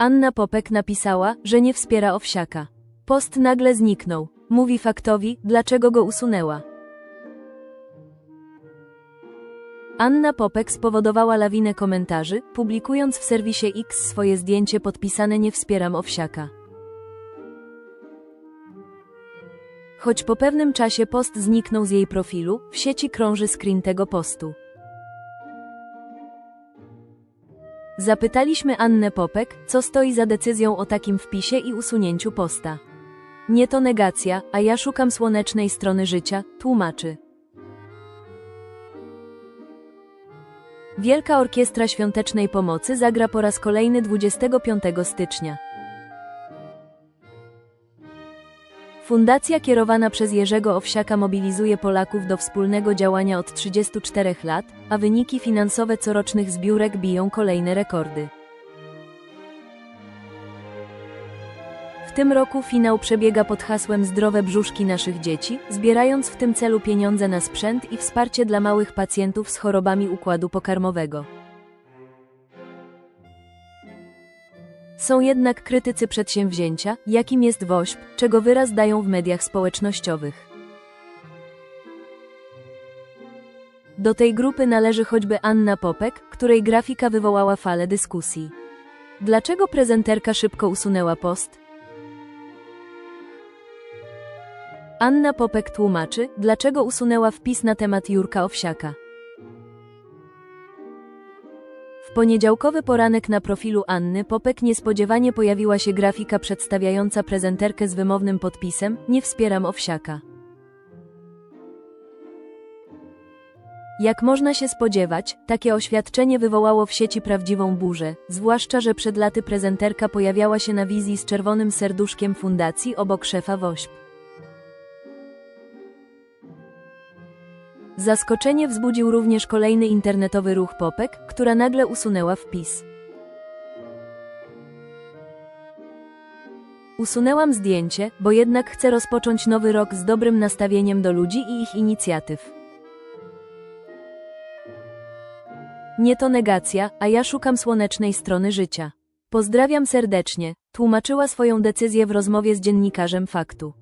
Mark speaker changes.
Speaker 1: Anna Popek napisała, że nie wspiera Owsiaka. Post nagle zniknął. Mówi faktowi, dlaczego go usunęła. Anna Popek spowodowała lawinę komentarzy, publikując w serwisie X swoje zdjęcie podpisane Nie wspieram Owsiaka. Choć po pewnym czasie post zniknął z jej profilu, w sieci krąży screen tego postu. Zapytaliśmy Annę Popek, co stoi za decyzją o takim wpisie i usunięciu posta. Nie to negacja, a ja szukam słonecznej strony życia, tłumaczy. Wielka Orkiestra Świątecznej Pomocy zagra po raz kolejny 25 stycznia. Fundacja kierowana przez Jerzego Owsiaka mobilizuje Polaków do wspólnego działania od 34 lat, a wyniki finansowe corocznych zbiórek biją kolejne rekordy. W tym roku finał przebiega pod hasłem Zdrowe brzuszki naszych dzieci, zbierając w tym celu pieniądze na sprzęt i wsparcie dla małych pacjentów z chorobami układu pokarmowego. Są jednak krytycy przedsięwzięcia, jakim jest WOŚP, czego wyraz dają w mediach społecznościowych. Do tej grupy należy choćby Anna Popek, której grafika wywołała falę dyskusji. Dlaczego prezenterka szybko usunęła post? Anna Popek tłumaczy, dlaczego usunęła wpis na temat Jurka Owsiaka. W poniedziałkowy poranek na profilu Anny Popek niespodziewanie pojawiła się grafika przedstawiająca prezenterkę z wymownym podpisem Nie wspieram Owsiaka. Jak można się spodziewać, takie oświadczenie wywołało w sieci prawdziwą burzę, zwłaszcza, że przed laty prezenterka pojawiała się na wizji z czerwonym serduszkiem fundacji obok szefa WOŚP. Zaskoczenie wzbudził również kolejny internetowy ruch Popek, która nagle usunęła wpis. Usunęłam zdjęcie, bo jednak chcę rozpocząć nowy rok z dobrym nastawieniem do ludzi i ich inicjatyw. Nie to negacja, a ja szukam słonecznej strony życia. Pozdrawiam serdecznie, tłumaczyła swoją decyzję w rozmowie z dziennikarzem faktu.